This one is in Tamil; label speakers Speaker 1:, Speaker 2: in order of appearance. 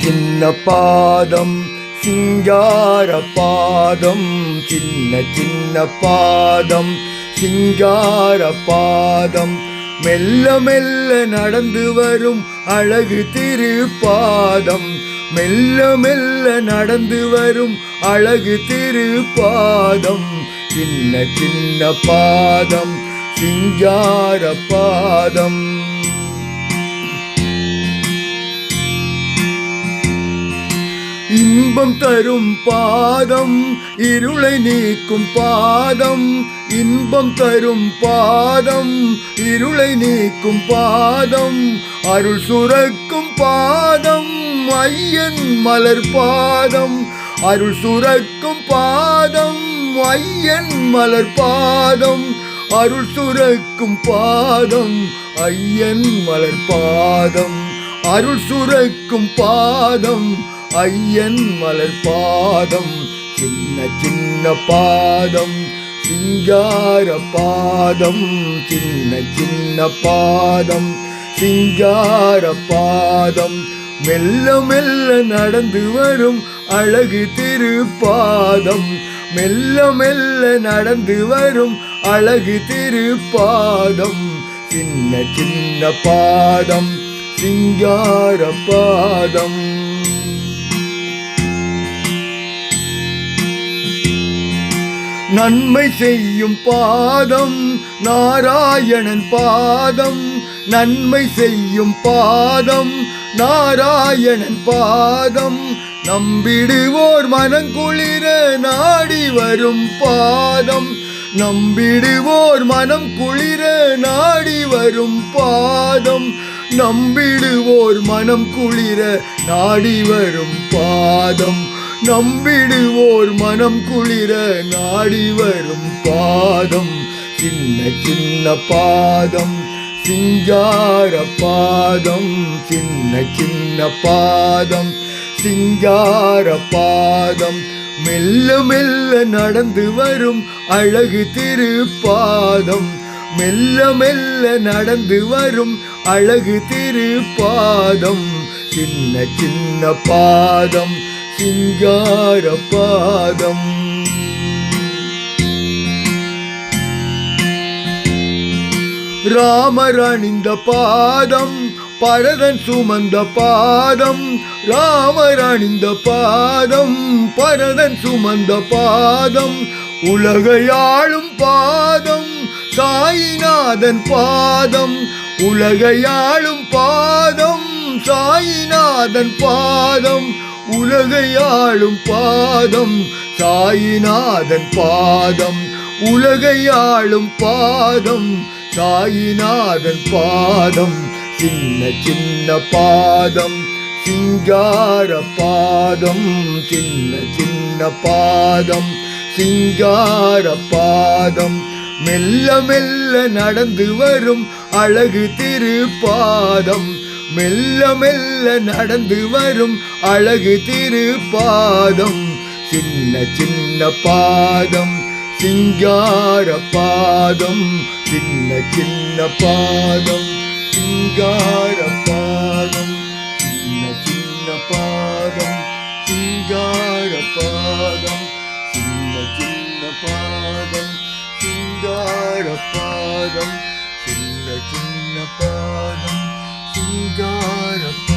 Speaker 1: சின்ன பாதம் சிங்கார பாதம் சின்ன சின்ன பாதம் சிங்கார பாதம். மெல்ல மெல்ல நடந்து வரும் அழகு திருப்பாதம். மெல்ல மெல்ல நடந்து வரும் அழகு திருப்பாதம். சின்ன சின்ன பாதம் சிங்கார பாதம். இன்பம் தரும் பாதம் இருளை நீக்கும் பாதம் இன்பம் தரும் பாதம் இருளை நீக்கும் பாதம் அருள் சுரக்கும் பாதம் ஐயன் மலர் பாதம் அருள் சுரக்கும் பாதம் ஐயன் மலர் பாதம் அருள் சுரக்கும் பாதம் ஐயன் மலர் பாதம் அருள் சுரக்கும் பாதம் ஐயன் மலர் பாதம் சின்ன சின்ன பாதம் சிங்கார பாதம் சின்ன சின்ன பாதம் சிங்கார பாதம். மெல்ல மெல்ல நடந்து வரும் அழகு திருப்பாதம். மெல்ல மெல்ல நடந்து வரும் அழகு திருப்பாதம். சின்ன சின்ன பாதம் சிங்கார பாதம். நன்மை செய்யும் பாதம் நாராயணன் பாதம். நன்மை செய்யும் பாதம் நாராயணன் பாதம். நம்பிடுவோர் மனங்குளிர நாடி வரும் பாதம். நம்பிடுவோர் மனம் குளிர நாடி வரும் பாதம். நம்பிடுவோர் மனம் குளிர நாடி வரும் பாதம். நம்பிடுவோர் மனம் குளிர நாடி வரும் பாதம். சின்ன சின்ன பாதம் சிங்கார பாதம் சின்ன சின்ன பாதம் சிங்கார பாதம். மெல்ல மெல்ல நடந்து வரும் அழகு திருப்பாதம். மெல்ல மெல்ல நடந்து வரும் அழகு திருப்பாதம். சின்ன சின்ன பாதம் சிங்கார பாதம். ராமர் அணிந்த பாதம் பரதன் சுமந்த பாதம் ராமர் அணிந்த பாதம் பரதன் சுமந்த பாதம் உலகையாளும் பாதம் சாயிநாதன் பாதம் உலகையாளும் பாதம் சாயிநாதன் பாதம் உலகையாளும் பாதம் சாயிநாதன் பாதம். உலகையாளும் பாதம் சாயிநாதன் பாதம். சின்ன சின்ன பாதம் சிங்கார பாதம். சின்ன சின்ன பாதம் சிங்கார பாதம். மெல்ல மெல்ல நடந்து வரும் அழகு திருப்பாதம். மெல்ல மெல்ல நடந்து வரும் அழகு திருப்பாதம். சின்ன சின்ன பாதம் சிங்கார பாதம் சின்ன சின்ன பாதம் சிங்கார பாதம் சின்ன சின்ன பாதம் சிங்கார பாதம் சின்ன சின்ன பாதம் சிங்கார பாதம் சின்ன சின்ன பாதம். சிங்கார